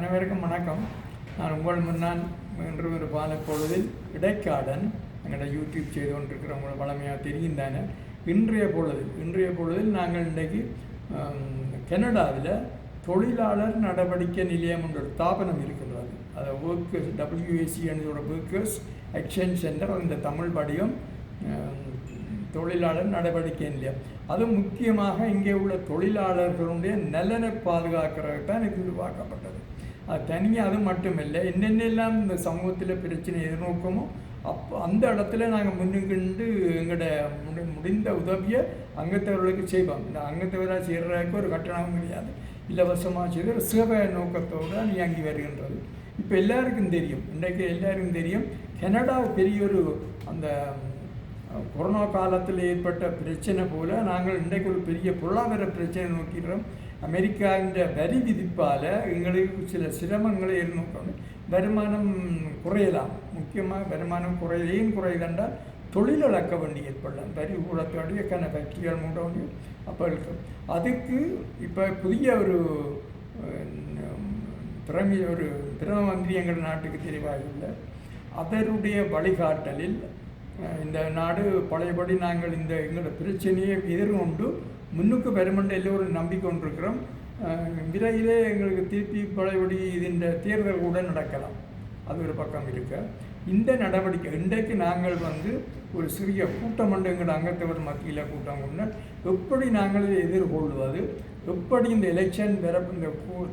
அனைவருக்கும் வணக்கம். நான் உங்கள் முன்னால் இன்று ஒரு பால பொழுதில் இடைக்காடன் எங்களோட யூடியூப் செய்து கொண்டிருக்கிற உங்களை வளமையாக தெரியும் தானே இன்றைய பொழுதில் இன்றைய பொழுதில் நாங்கள் இன்றைக்கு கனடாவில் தொழிலாளர் நடவடிக்கை நிலையம் என்ற ஒரு ஸ்தாபனம் இருக்கின்றது. அதை ஒர்க்கர்ஸ் டபிள்யூஏசி என்னோட ஒர்க்கர்ஸ் எக்ஸ்சேஞ்ச் சென்டர் இந்த தமிழ் படியும் தொழிலாளர் நடவடிக்கை நிலையம். அது முக்கியமாக இங்கே உள்ள தொழிலாளர்களுடைய நலனை பாதுகாக்கிறதுக்கு தான் இது உருவாக்கப்பட்டது. அது தனியாக அது மட்டுமில்லை என்னென்னலாம் இந்த சமூகத்தில் பிரச்சனை எதிர்நோக்கமோ அப்போ அந்த இடத்துல நாங்கள் முன்னுக்கிண்டு எங்களோட முடி முடிந்த உதவியை அங்கத்தவர்களுக்கு செய்வோம் இந்த அங்கத்தவராக செய்கிறதுக்கு ஒரு கட்டணமும் கிடையாது இலவசமாக செய்து ஒரு சேவை நோக்கத்தோடு தான் இயங்கி வருகின்றது இப்போ எல்லாருக்கும் தெரியும் இன்றைக்கு எல்லாருக்கும் தெரியும் கனடா பெரிய ஒரு அந்த கொரோனா காலத்தில் ஏற்பட்ட பிரச்சனை போல் நாங்கள் இன்றைக்கு ஒரு பெரிய பொருளாதார பிரச்சனை நோக்கிறோம் அமெரிக்காவின் வரி விதிப்பால் எங்களுக்கு சில சிரமங்களை எதிர்நோக்கணும் வருமானம் குறையலாம். முக்கியமாக வருமானம் குறையலையும் குறையுதென்றால் தொழில் இழக்க வேண்டி ஏற்படலாம். வரி ஊழத்தோடைய கன ஃபேக்டரிகள் மூட வேண்டிய அப்போ இருக்கும் அதுக்கு இப்போ புதிய ஒரு பிரமி ஒரு பிரதம மந்திரி எங்கள் நாட்டுக்கு தெரிவாகவில்லை அதனுடைய வழிகாட்டலில் இந்த நாடு பழையபடி நாங்கள் இந்த எங்களோட பிரச்சனையை எதிர்கொண்டு முன்னுக்கு பெருமண்ட எல்லோரும் நம்பிக்கொண்டிருக்கிறோம் விரைவிலே எங்களுக்கு திருப்பி பழையபடி இதன் தேர்தல் கூட நடக்கலாம். அது ஒரு பக்கம் இருக்க. இந்த நடவடிக்கை இன்றைக்கு நாங்கள் வந்து ஒரு சிறிய கூட்டம் ஒன்று எங்கள் அங்கத்தவர் மத்தியில் கூட்டம் கொண்டு எப்படி நாங்கள் இதை எதிர்கொள்வது? எப்படி இந்த எலெக்ஷன் பெற இந்த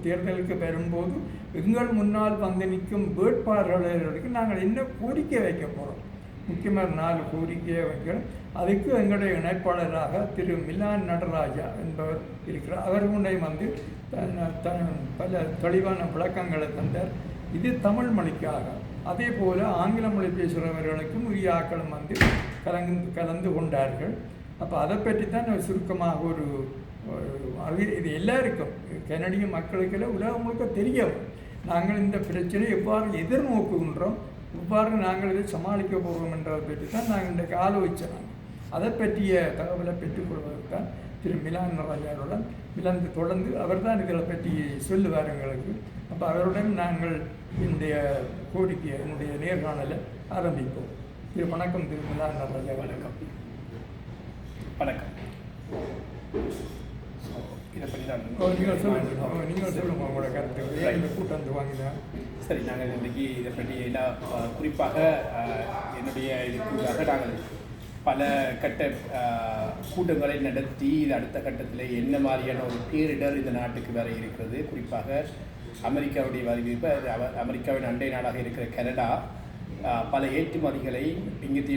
தேர்தலுக்கு பெறும்போது எங்கள் முன்னால் வந்து நிற்கும் வேட்பாளர்களுக்கு நாங்கள் என்ன கோரிக்கை வைக்க போகிறோம் முக்கியமாக நாலு கோரிக்கையை வைக்கிறோம் அதுக்கு எங்களுடைய இணைப்பாளராக திரு மிலான் நடராஜா என்பவர் இருக்கிறார். அவர்களுடைய வந்து பல தெளிவான விளக்கங்களை தந்தார். இது தமிழ் மொழிக்காக. அதே போல் ஆங்கில மொழி பேசுகிறவர்களுக்கும் உரிய ஆக்களும் வந்து கலந்து கலந்து கொண்டார்கள். அப்போ அதை பற்றி தான் சுருக்கமாக ஒரு இது எல்லாருக்கும் கனடிய மக்களுக்கெல்லாம் உலகம் முழுக்க தெரியும். நாங்கள் இந்த பிரச்சனையை எவ்வாறு எதிர்நோக்குகின்றோம்? இவ்வாறு நாங்கள் இதை சமாளிக்க போகிறோம் என்றதை பற்றி தான் நாங்கள் இன்றைக்கு ஆலோசித்தோம் அதை பற்றிய தகவலை பெற்றுக்கொள்வதற்கான் திரு மிலான் ராஜாவுடன் மிலந்து தொடர்ந்து அவர் தான் இதில் பற்றி சொல்லுவார் எங்களுக்கு. அப்போ அவருடன் நாங்கள் என்னுடைய கோரிக்கை என்னுடைய நேர்காணலை ஆரம்பிப்போம். திரு வணக்கம் திரு மிலான் ராஜா வணக்கம். வணக்கம். நீங்கள் சொல்லுங்கள் நீங்கள் சொல்லுங்கள் உங்களோட கருத்து இந்த கூட்டம் வந்து வாங்கினேன் சரி நாங்கள் இன்றைக்கி இதை பற்றி எல்லாம் குறிப்பாக என்னுடைய இதுக்குள்ளாக நாங்கள் பல கட்ட கூட்டங்களை நடத்தி இது அடுத்த கட்டத்தில் என்ன மாதிரியான ஒரு பேரிடர் இந்த நாட்டுக்கு வர இருக்கிறது குறிப்பாக அமெரிக்காவுடைய வரவேற்பு அது அமெரிக்காவின் அண்டை நாடாக இருக்கிற கனடா பல ஏற்றுமதிகளை இங்கே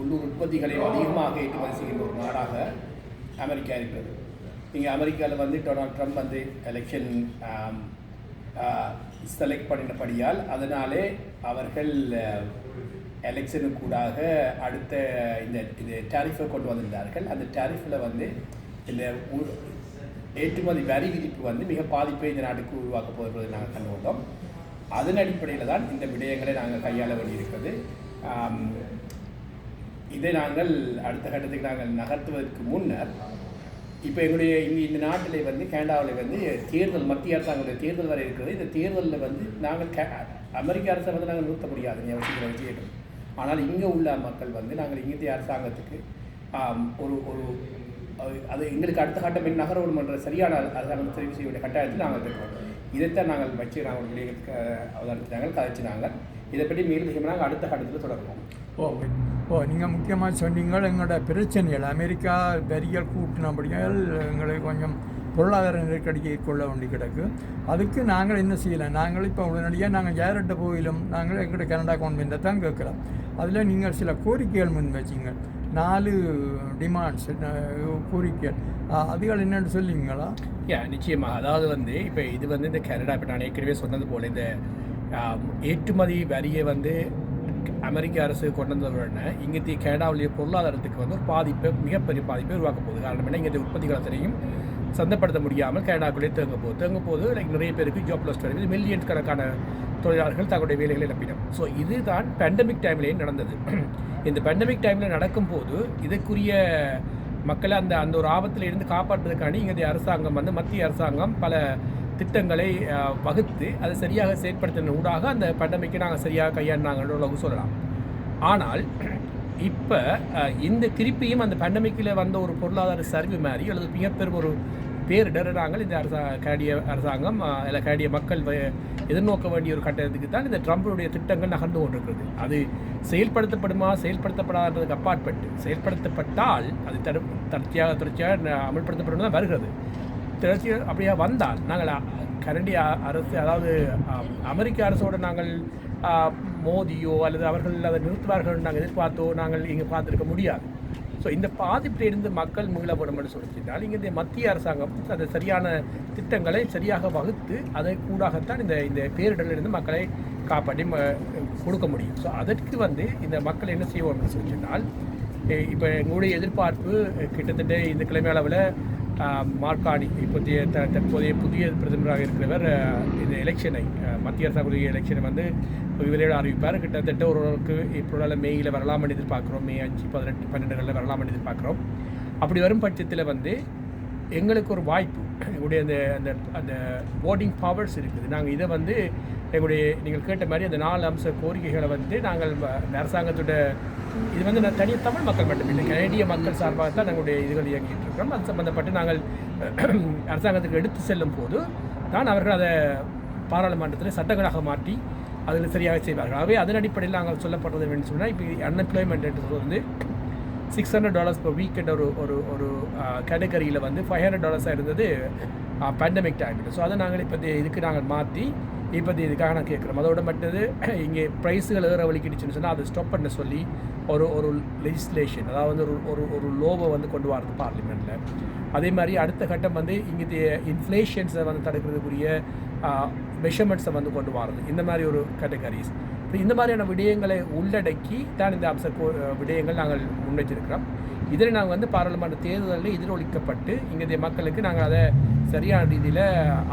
உள்ளூர் உற்பத்திகளை அதிகமாக ஏற்றுமதி செய்கின்ற ஒரு நாடாக அமெரிக்கா இருக்கிறது. இங்கே அமெரிக்காவில் வந்து டொனால்ட் ட்ரம்ப் வந்து எலெக்ஷன் செலக்ட் பண்ணினபடியால் அதனாலே அவர்கள் எலெக்ஷனுக்கூடாக அடுத்த இந்த இது டேரிஃபை கொண்டு வந்திருந்தார்கள். அந்த டேரிஃபில் வந்து இந்த ஏற்றுமதி வரி விதிப்பு வந்து மிக பாதிப்பை இந்த நாட்டுக்கு உருவாக்கப் போகிறது நாங்கள் கண்டு வந்தோம் அதன் அடிப்படையில் தான் இந்த விடயங்களை நாங்கள் கையாள வேண்டியிருக்கிறது. இதை நாங்கள் அடுத்த கட்டத்துக்கு நாங்கள் நகர்த்துவதற்கு முன்னர் இப்போ எங்களுடைய இங்கே இந்த நாட்டில் வந்து கனடாவில் வந்து தேர்தல் மத்திய அரசாங்கத்தில் தேர்தல் வரை இருக்கிறது. இந்த தேர்தலில் வந்து நாங்கள் கே அமெரிக்க அரசை வந்து நாங்கள் நிறுத்த முடியாது. நீ அவசியம் வச்சுக்கிட்டோம் ஆனால் இங்கே உள்ள மக்கள் வந்து நாங்கள் இந்திய அரசாங்கத்துக்கு ஒரு ஒரு அது எங்களுக்கு அடுத்த கட்டம் என் நகரணும் என்ற சரியான அரசாங்கம் தெரிவு செய்ய வேண்டிய கட்டாயத்தில் நாங்கள் இருக்கிறோம் இதைத்தான் நாங்கள் வச்சு நாங்கள் வெளியிட்டு அவதானித்தாங்க கதைச்சினாங்க இதை பற்றி மேலும் நாங்கள் அடுத்த கட்டத்தில் தொடர்போம் ஓ ஓ நீங்கள் முக்கியமாக சொன்னீங்க எங்களோட பிரச்சனைகள் அமெரிக்கா வரிகள் கூட்டினபடியால் எங்களுக்கு கொஞ்சம் பொருளாதார நெருக்கடியை கொள்ள வேண்டி கிடக்கு. அதுக்கு நாங்கள் என்ன செய்யலாம் நாங்கள் இப்போ உடனடியாக நாங்கள் யார்கிட்ட போயிலும் நாங்கள் எங்கிட்ட கனடா கவர்மெண்ட்டை தான் கேட்கலாம். அதில் நீங்கள் சில கோரிக்கைகள் முன் வச்சிங்க நாலு டிமாண்ட்ஸ் கோரிக்கை அதுகள் என்னென்னு சொல்லுவீங்களா? யா நிச்சயமாக. அதாவது வந்து இப்போ இது வந்து இந்த கனடா இப்போ நான் ஏற்கனவே சொன்னது போல் இந்த ஏற்றுமதி வரியை வந்து அமெரிக்க அரசு கொண்டு வந்தவுடனே இங்கே கனடாவுடைய பொருளாதாரத்துக்கு வந்து ஒரு பாதிப்பை மிகப்பெரிய பாதிப்பை உருவாக்க போகுது. காரணம் என்ன? இங்கே உற்பத்திகள் சந்தப்படுத்த முடியாமல் கனடாக்குள்ளே தேங்க போகுது. தேங்க போது லைக் நிறைய பேருக்கு ஜாப் லாஸ் வருது மில்லியன்ஸ் கணக்கான தொழிலாளர்கள் தங்களுடைய வேலைகளை இழப்பினர். ஸோ இதுதான் பேண்டமிக் டைம்லேயே நடந்தது. இந்த பேண்டமிக் டைமில் நடக்கும்போது இதுக்குரிய மக்களை அந்த அந்த ஒரு ஆபத்தில் இருந்து காப்பாற்றுறதுக்காண்டி இங்கே அரசாங்கம் வந்து மத்திய அரசாங்கம் பல திட்டங்களை வகுத்து அதை சரியாக செயற்படுத்தின ஊடாக அந்த பேண்டமிக்கை நாங்கள் சரியாக கையாண்டாங்கன்ற அளவுக்கு சொல்லலாம். ஆனால் இப்போ இந்த திருப்பியும் அந்த பேண்டமிக்கில் வந்த ஒரு பொருளாதார சரிவு மாதிரி அல்லது மிகப்பெரும் ஒரு பேரிடர் நாங்கள் இந்த அரசா கனடிய அரசாங்கம் இல்லை கனடிய மக்கள் வ- எதிர்நோக்க வேண்டிய ஒரு கட்டத்துக்கு தான் இந்த ட்ரம்புடைய திட்டங்கள் நகர்ந்து கொண்டிருக்கிறது. அது செயல்படுத்தப்படுமா செயல்படுத்தப்படாததுக்கு அப்பாற்பட்டு. செயல்படுத்தப்பட்டால் அது தடு தொடர்ச்சியாக தொடர்ச்சியாக அமல்படுத்தப்படும் தான் வருகிறது. தொடர்ச்சியாக அப்படியே வந்தால் நாங்கள் அ- கனடிய அரசு அதாவது அமெரிக்க அரசோடு நாங்கள் மோதியோ அல்லது அவர்கள் அதை நிறுத்துவார்கள் நாங்கள் எதிர்பார்த்தோ நாங்கள் இங்கே பார்த்துருக்க முடியாது. ஸோ இந்த பாதிப்பிலிருந்து மக்கள் மீள வேணும்னு சொல்லிச்சிருந்தால் இங்கே இந்த மத்திய அரசாங்கம் அந்த சரியான திட்டங்களை சரியாக வகுத்து அதை கூடாகத்தான் இந்த இந்த பேரிடரிலிருந்து மக்களை காப்பாற்றி ம- கொடுக்க முடியும். ஸோ அதற்கு வந்து இந்த மக்கள் என்ன செய்வோம்னு சொல்லிச்சிருந்தால் இப்போ எங்களுடைய எதிர்பார்ப்பு கிட்டத்தட்ட இந்த கிழமை அளவில் மார்கானி இப்போதைய த தற்போதைய புதிய பிரதமராக இருக்கிறவர் இந்த எலெக்ஷனை மத்திய அரசாங்கத்துடைய எலெக்ஷனை வந்து விரைவில் அறிவிப்பார் கிட்டத்தட்ட ஒருவருக்கு இப்போதால மேயில் வரலாம்னு எதிர்பார்க்குறோம். மே அஞ்சு பதினெட்டு பன்னெண்டுகளில் வரலாம்னு எதிர்பார்க்குறோம். அப்படி வரும் பட்சத்தில் வந்து எங்களுக்கு ஒரு வாய்ப்பு எங்களுடைய அந்த அந்த அந்த போர்டிங் பவர்ஸ் இருக்குது. நாங்கள் இதை வந்து எங்களுடைய நீங்கள் கேட்ட மாதிரி அந்த நாலு அம்ச கோரிக்கைகளை வந்து நாங்கள் இந்த அரசாங்கத்தோட இது வந்து நான் தனி தமிழ் மக்கள் மட்டுமில்லை கனடிய மக்கள் சார்பாக தான் நாங்களுடைய இதுகள் இயங்கிட்டு இருக்கிறோம். அது சம்பந்தப்பட்டு நாங்கள் அரசாங்கத்துக்கு எடுத்து செல்லும் போது தான் அவர்கள் அதை பாராளுமன்றத்தில் சட்டங்களாக மாற்றி அதில் சரியாக செய்வார்கள். ஆகவே அதன் அடிப்படையில் நாங்கள் சொல்லப்படுறது வேணும்னு சொன்னால் இப்போ அன்எம்ப்ளாய்மெண்ட் என்று வந்து சிக்ஸ் ஹண்ட்ரட் டாலர்ஸ் இப்போ வீக்கெண்ட் ஒரு ஒரு ஒரு கேட்டகரியில் வந்து ஃபைவ் ஹண்ட்ரட் டாலர்ஸாக இருந்தது பேண்டமிக் டைமில் ஸோ அதை நாங்கள் இப்போ இதுக்கு நாங்கள் மாற்றி இப்போ இதுக்காக நான் கேட்குறோம். அதோட மட்டது இங்கே ப்ரைஸுகள் ஏற வலிக்கிடுச்சுன்னு சொன்னால் அதை ஸ்டாப் பண்ண சொல்லி ஒரு ஒரு லெஜிஸ்லேஷன் அதாவது ஒரு ஒரு ஒரு லோவை வந்து கொண்டு வரது பார்லிமெண்ட்டில் அதே மாதிரி அடுத்த கட்டம் வந்து இங்கே இன்ஃப்ளேஷன்ஸை வந்து தடுக்கிறதுக்குரிய மெஷர்மெண்ட்ஸை வந்து கொண்டு வரது. இந்த மாதிரி ஒரு கேட்டகரிஸ் இப்போ இந்த மாதிரியான விடயங்களை உள்ளடக்கி தான் இந்த அம்ச கோ- விடயங்கள் நாங்கள் முன்வைச்சிருக்கிறோம் இதில் நாங்கள் வந்து பாராளுமன்ற தேர்தலில் எதிரொலிக்கப்பட்டு இங்கே மக்களுக்கு நாங்கள் அதை சரியான ரீதியில்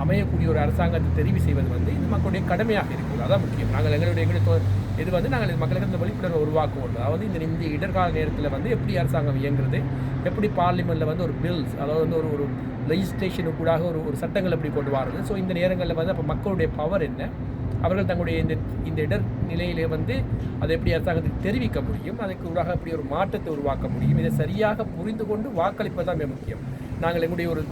அமையக்கூடிய ஒரு அரசாங்கத்தை தெரிவு செய்வது வந்து இது மக்களுடைய கடமையாக இருக்குது. அதான் முக்கியம். நாங்கள் எங்களுடைய எங்களுடைய இது வந்து நாங்கள் மக்களுக்கு இந்த விழிப்புணர்வை உருவாக்குவோம். அதாவது இந்த இந்த இடர்கால நேரத்தில் வந்து எப்படி அரசாங்கம் இயங்குறது எப்படி பார்லிமெண்ட்டில் வந்து ஒரு பில்ஸ் அதாவது வந்து ஒரு ஒரு லெஜிஸ்லேஷனுக்கு ஒரு ஒரு சட்டங்கள் எப்படி கொண்டு வரது. ஸோ இந்த நேரங்களில் வந்து அப்போ மக்களுடைய பவர் என்ன? அவர்கள் தங்களுடைய இந்த இந்த இடர் நிலையிலே வந்து அதை எப்படி அரசாங்கத்துக்கு தெரிவிக்க முடியும் அதுக்கு ஊடாக எப்படி ஒரு மாற்றத்தை உருவாக்க முடியும் இதை சரியாக புரிந்து கொண்டு வாக்களிப்பது தான் மிக முக்கியம். நாங்கள் எங்களுடைய ஒரு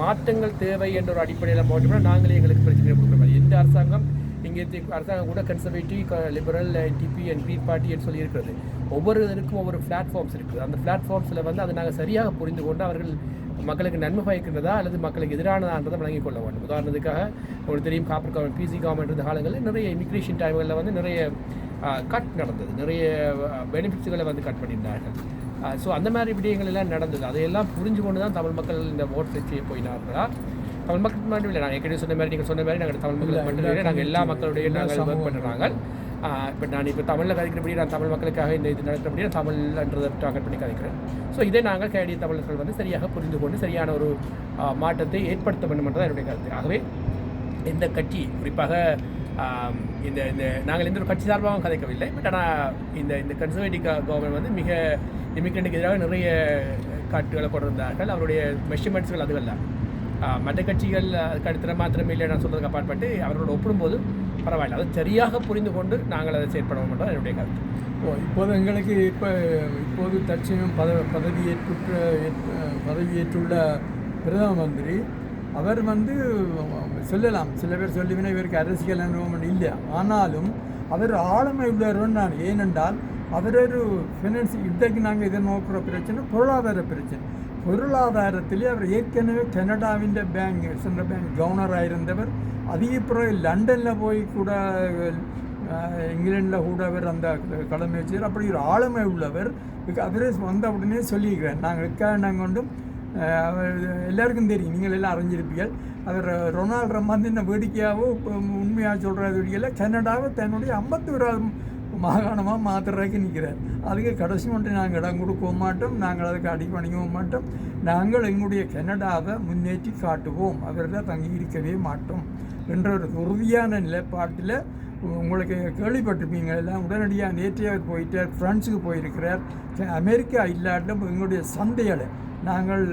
மாற்றங்கள் தேவை என்ற ஒரு அடிப்படையில் போட்டோம்னா நாங்களே எங்களுக்கு பிரச்சனை கொடுக்குற மாதிரி. எந்த அரசாங்கம் இங்கே அரசாங்கம் கூட Conservative Liberal DP and Green Party சொல்லி இருக்கிறது. ஒவ்வொரு இதற்கும் ஒவ்வொரு பிளாட்ஃபார்ம்ஸ் இருக்குது. அந்த பிளாட்ஃபார்ம்ஸில் வந்து அதை நாங்கள் சரியாக புரிந்து கொண்டு அவர்கள் மக்களுக்கு நன்மை பயக்கின்றதா அல்லது மக்களுக்கு எதிரானதான்றதை வழங்கிக் கொள்ள வேண்டும். உதாரணத்துக்காக உங்களுக்கு தெரியும் காப்பர் கவர்மெண்ட் பிசி கவர்மெண்ட் இருந்த காலங்களில் நிறைய இமிக்ரேஷன் டைம்களில் வந்து நிறைய கட் நடந்தது. நிறைய பெனிஃபிட்ஸுகளை வந்து கட் பண்ணியிருந்தார்கள். ஸோ அந்த மாதிரி விடயங்கள் எல்லாம் நடந்தது. அதையெல்லாம் புரிஞ்சு கொண்டு தான் தமிழ் மக்கள் இந்த ஓட் செய்ய போயினார்களா? தமிழ் மக்கள் மட்டும் இல்லை நாங்கள் ஏற்கனவே சொன்ன மாதிரி நீங்கள் சொன்ன மாதிரி நாங்கள் தமிழ் மக்கள் மட்டும் இல்லை நாங்கள் எல்லா மக்களுடைய நாங்கள் ஒர்க் பண்ணுறாங்க இப்போ நான் இப்போ தமிழில் கதைக்கிறபடி நான் தமிழ் மக்களுக்காக இந்த இது நடக்கிறபடி நான் தமிழ்ன்றதை டார்கெட் பண்ணி கதைக்கிறேன். ஸோ இதை நாங்கள் கேடிய தமிழர்கள் வந்து சரியாக புரிந்து கொண்டு சரியான ஒரு மாற்றத்தை ஏற்படுத்த வேண்டும் என்றதான் என்னுடைய கருத்து. ஆகவே இந்த கட்சி குறிப்பாக இந்த இந்த நாங்கள் எந்த ஒரு கட்சி சார்பாகவும் கதைக்கவில்லை. பட் ஆனால் இந்த இந்த கன்சர்வேட்டிவ் கவர்மெண்ட் வந்து மிக இமிக்ரெண்ட்டுக்கு எதிராக நிறைய காட்டுகளை கொண்டிருந்தார்கள். அவருடைய மெஷர்மெண்ட்ஸ்கள் அதுவல்ல. மற்ற கட்சிகள் அதுக்கு அடுத்த மாத்திரமே இல்லை நான் சொல்கிறதுக்கு அப்பாற்பட்டு அவர்களோட ஒப்பிடும்போது பரவாயில்ல. அதை சரியாக புரிந்து கொண்டு நாங்கள் அதை செயற்படுவோம் மாட்டோம் என்னுடைய கருத்து. ஓ இப்போது எங்களுக்கு இப்போ இப்போது தற்சமயம் பத பதவியேற்றுற்ற பதவியேற்றுள்ள பிரதம மந்திரி அவர் வந்து சொல்லலாம். சில பேர் சொல்லுவினா இவருக்கு அரசியல் அனுபவம் இல்லை. ஆனாலும் அவர் ஆளுமை உள்ளவர் நான். ஏனென்றால் அவர் ஒரு ஃபினான்ஸ் இன்றைக்கு நாங்கள் எதிர்நோக்கிற பிரச்சனை பொருளாதார பிரச்சனை. பொருளாதாரத்திலே அவர் ஏற்கனவே கனடாவின் பேங்க் சென்ட்ரல் பேங்க் கவர்னராக இருந்தவர் அதிகப்புறம் லண்டனில் போய் கூட இங்கிலாண்டில் கூட அவர் அந்த கடமை வச்சார் அப்படி ஒரு ஆளுமை உள்ளவர். அவரே வந்த உடனே சொல்லியிருக்கிறார். நாங்கள் எக்காரணம் கொண்டும் அவர் எல்லாருக்கும் தெரியும். நீங்கள் எல்லாம் அறிஞ்சிருப்பீர்கள். அவர் ரொனால்ட் ரம்மாந்து இந்த வேடிக்கையாவோ உண்மையாக சொல்கிறது வேடிக்கையில் கனடாவை தன்னுடைய ஐம்பத்தி ஓராவது மாகாணமாக மாற்றுறதுக்கு நிற்கிறார். அதுக்கு கடைசி மட்டும் நாங்கள் இடம் கொடுக்கவும் மாட்டோம் நாங்கள் அதுக்கு அடிப்பணிக்கவும் மாட்டோம். நாங்கள் எங்களுடைய கனடாவை முன்னேற்றி காட்டுவோம். அவரில் தங்கி இருக்கவே மாட்டோம் என்ற ஒரு உறுதியான நிலைப்பாட்டில் உங்களுக்கு கேள்விப்பட்டிருப்பீங்க. எல்லாம் உடனடியாக நேற்றே அவர் போயிட்டார் ஃப்ரான்ஸுக்கு போயிருக்கிறார். அமெரிக்கா இல்லாட்டும் எங்களுடைய சந்தைகளை நாங்கள்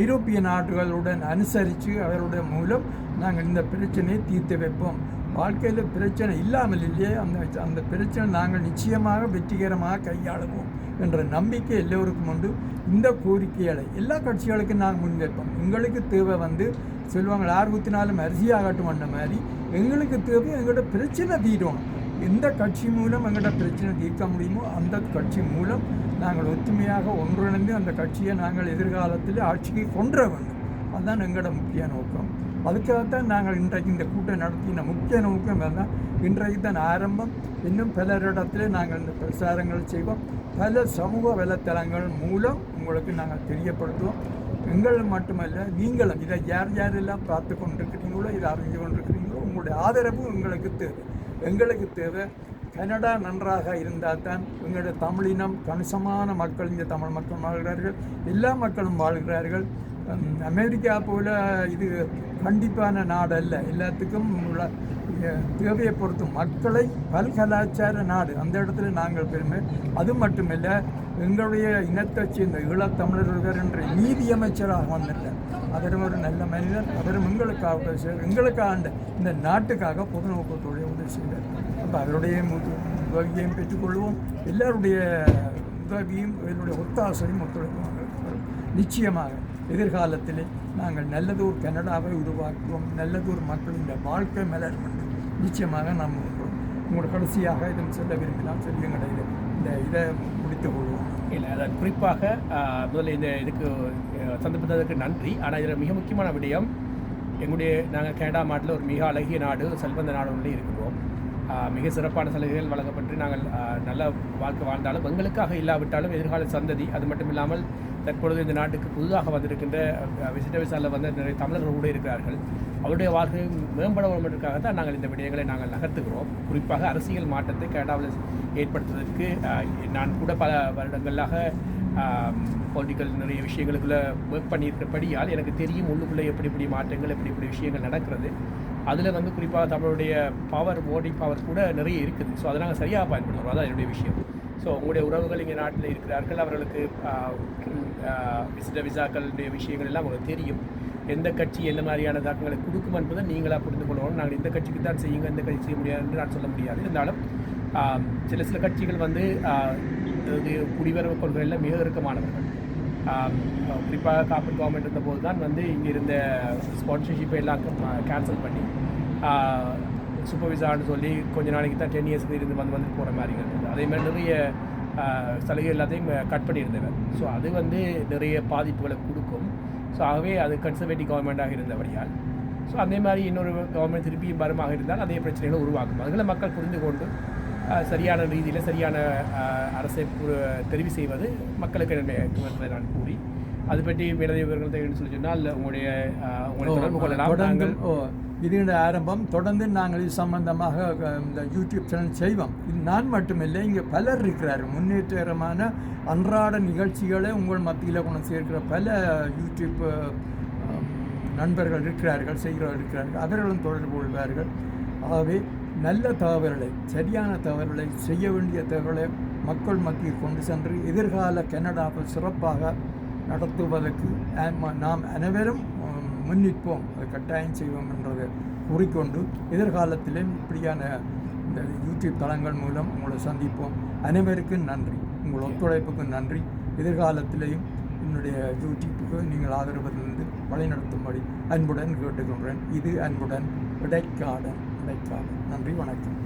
ஐரோப்பிய நாடுகளுடன் அனுசரித்து அவருடைய மூலம் நாங்கள் இந்த பிரச்சனையை தீர்த்து வைப்போம். வாழ்க்கையில் பிரச்சனை இல்லாமல் இல்லையே அந்த அந்த பிரச்சனை நாங்கள் நிச்சயமாக வெற்றிகரமாக கையாளுவோம் என்ற நம்பிக்கை எல்லோருக்கும் உண்டு. இந்த கோரிக்கைகளை எல்லா கட்சிகளுக்கும் நாங்கள் முன்வைப்போம். எங்களுக்கு தேவை வந்து சொல்லுவாங்க யார் குத்தினாலும் அரிசியாகட்டும் அந்த மாதிரி. எங்களுக்கு தேவை எங்களோட பிரச்சனை தீரணும் எந்த கட்சி மூலம் எங்களோட பிரச்சனை தீர்க்க முடியுமோ அந்த கட்சி மூலம் நாங்கள் ஒற்றுமையாக ஒன்றிணைந்து அந்த கட்சியை நாங்கள் எதிர்காலத்தில் ஆட்சிக்கு கொன்ற வேண்டும். அதுதான் எங்களோட முக்கிய நோக்கம். அதுக்காகத்தான் நாங்கள் இன்றைக்கு இந்த கூட்டம் நடத்தின முக்கிய நோக்கம் தான் இன்றைக்கு தான் ஆரம்பம். இன்னும் பலரிடத்திலே நாங்கள் இந்த பிரசாரங்கள் செய்வோம். பல சமூக வலைத்தளங்கள் மூலம் உங்களுக்கு நாங்கள் தெரியப்படுத்துவோம். எங்கள் மட்டுமல்ல நீங்களும் இதை யார் யாரெல்லாம் பார்த்து கொண்டிருக்கிறீங்களோ இதை அறிஞ்சு கொண்டிருக்கிறீங்களோ உங்களுடைய ஆதரவு எங்களுக்கு தேவை. எங்களுக்கு தேவை கனடா நன்றாக இருந்தால் தான் எங்களுடைய தமிழினம் கணிசமான மக்கள் இங்கே தமிழ் மக்கள் வாழ்கிறார்கள் எல்லா மக்களும் வாழ்கிறார்கள். அமெரிக்கா போல் இது கண்டிப்பான நாடு அல்ல எல்லாத்துக்கும் உள்ள தேவையை பொறுத்து மக்களை பல்கலாச்சார நாடு. அந்த இடத்துல நாங்கள் பெருமை. அது மட்டுமில்ல எங்களுடைய இனத்தை சேர்ந்த ஈழத்தமிழர்கள் என்ற நீதி அமைச்சராக வந்திருக்கார் அவரும் ஒரு நல்ல மனிதர் அவரும் எங்களுக்காக உதவி செய்வார் எங்களுக்காக இந்த நாட்டுக்காக பொதுநோக்கத்தோடைய உதவி செய்வார் அப்போ அவருடைய உதவியையும் பெற்றுக்கொள்வோம் எல்லாருடைய உதவியும் என்னுடைய ஒத்தாசையும் ஒத்துழைப்பும். நிச்சயமாக. எதிர்காலத்தில் நாங்கள் நல்லதூர் கனடாவை உருவாக்குவோம் நல்லதூர் மக்களுடைய வாழ்க்கை மலரும் என்று நிச்சயமாக நாம் நம்புகிறோம். உங்களோட கடைசியாக இதன் சொல்ல விரும்பினால் சொல்லுங்கள் எங்களை இதை- இந்த இதை முடித்து கொள்வோம். இல்லை அதை குறிப்பாக முதல்ல இந்த இதுக்கு அஹ், சந்தர்ப்பதற்கு நன்றி. ஆனால் இதில் மிக முக்கியமான விடயம் எங்களுடைய நாங்கள் கனடா நாட்டில் ஒரு மிக அழகிய நாடு செல்வந்த நாடு ஒன்று இருக்கிறோம் மிக சிறப்பான சலுகைகள் வழங்கப்பட்டு நாங்கள் நல்ல வாழ்க்கை வாழ்ந்தாலும் எங்களுக்காக இல்லாவிட்டாலும் எதிர்கால சந்ததி அது மட்டும் இல்லாமல் தற்பொழுது இந்த நாட்டுக்கு புதிதாக வந்திருக்கின்ற விசிட்ட விசாவில் வந்த நிறைய தமிழர்கள் கூட இருக்கிறார்கள். அவருடைய வாழ்க்கையை மேம்பட வேண்டுமென்றதுக்காக தான் நாங்கள் இந்த விடயங்களை நாங்கள் நகர்த்துகிறோம். குறிப்பாக அரசியல் மாற்றத்தை கனடாவில் ஏற்படுத்துவதற்கு நான் கூட பல வருடங்களாக பொலிட்டிக்கல் நிறைய விஷயங்களுக்குள்ள ஒர்க் பண்ணியிருக்கிறபடியால் எனக்கு தெரியும் உள்ளுக்குள்ளே எப்படி இப்படி மாற்றங்கள் எப்படி இப்படி விஷயங்கள் நடக்கிறது. அதில் வந்து குறிப்பாக தமிழுடைய பவர் ஓட்டிங் பவர் கூட நிறைய இருக்குது. ஸோ அதை நாங்கள் சரியாக பயன்படுத்துகிறோம் அதான் என்னுடைய விஷயம். ஸோ உங்களுடைய உறவுகள் இங்கே நாட்டில் இருக்கிறார்கள் அவர்களுக்கு விசிட்ட விசாக்களுடைய விஷயங்கள் எல்லாம் உங்களுக்கு தெரியும். எந்த கட்சி எந்த மாதிரியான தாக்கங்களை கொடுக்கும் என்பதை நீங்களாக புரிந்து கொள்ளணும். நாங்கள் இந்த கட்சிக்கு தான் செய்யுங்க இந்த கட்சி செய்ய முடியாது என்று நான் சொல்ல முடியாது. இருந்தாலும் சில சில கட்சிகள் வந்து குடிவரவு கொள்கையில் மிக இறுக்கமானவர்கள். குறிப்பாக காப்பீட் கவர்மெண்ட் இருந்தபோது தான் வந்து இங்கே இருந்த ஸ்பான்சர்ஷிப்பை எல்லாம் கேன்சல் பண்ணி சூப்பர்விசான்னு சொல்லி கொஞ்ச நாளைக்கு தான் டென் இயர்ஸ்க்கு இருந்து வந்து வந்து போகிற மாதிரி இருந்தது. அதே மாதிரி நிறைய சலுகை எல்லாத்தையும் கட் பண்ணியிருந்தவர். ஸோ அது வந்து நிறைய பாதிப்புகளை கொடுக்கும். ஸோ ஆகவே அது கன்சர்வேட்டிவ் கவர்மெண்ட்டாக இருந்தபடியால் ஸோ அதே மாதிரி இன்னொரு கவர்மெண்ட் திருப்பியும் வருமாக இருந்தால் அதே பிரச்சனைகளை உருவாக்கும். அதில் மக்கள் புரிந்து கொண்டு சரியான ரீதியில் சரியான அரசை தெரிவு செய்வது மக்களுக்கு நன்மை நான் கூறி அது பற்றி மேலதிக விவரங்கள் தேவைன்னு சொல்லி சொன்னால் உங்களுடைய உங்களை தொடர்பு கொள்ளலாம். நாங்கள் ஆரம்பம் தொடர்ந்து நாங்கள் இது சம்பந்தமாக இந்த யூடியூப் சேனல் செய்வோம். இது நான் மட்டுமில்லை இங்கே பலர் இருக்கிறார்கள். முன்னேற்றகரமான அன்றாட நிகழ்ச்சிகளை உங்கள் மத்தியில் கொண்டு சேர்க்கிற பல யூடியூப் நண்பர்கள் இருக்கிறார்கள் செய்கிறவர்கள் இருக்கிறார்கள். அவர்களும் தொடர்பு கொள்வார்கள். ஆகவே நல்ல தகவல்களை சரியான தகவல்களை செய்ய வேண்டிய தகவலை மக்கள் மத்தியில் கொண்டு சென்று எதிர்கால கனடாவை சிறப்பாக நடத்துவதற்கு நாம் அனைவரும் முன்னிற்போம். அதை கட்டாயம் செய்வோம் என்றதை கூறிக்கொண்டு எதிர்காலத்திலும் இப்படியான இந்த யூடியூப் தளங்கள் மூலம் உங்களை சந்திப்போம். அனைவருக்கும் நன்றி. உங்கள் ஒத்துழைப்புக்கு நன்றி. எதிர்காலத்திலேயும் என்னுடைய யூடியூப்புக்கு நீங்கள் ஆதரவு தந்து வழிநடத்தும்படி அன்புடன் கேட்டுக்கொள்கிறேன். இது அன்புடன் இடைக்காடன் இடைக்காடன் நன்றி வணக்கம்.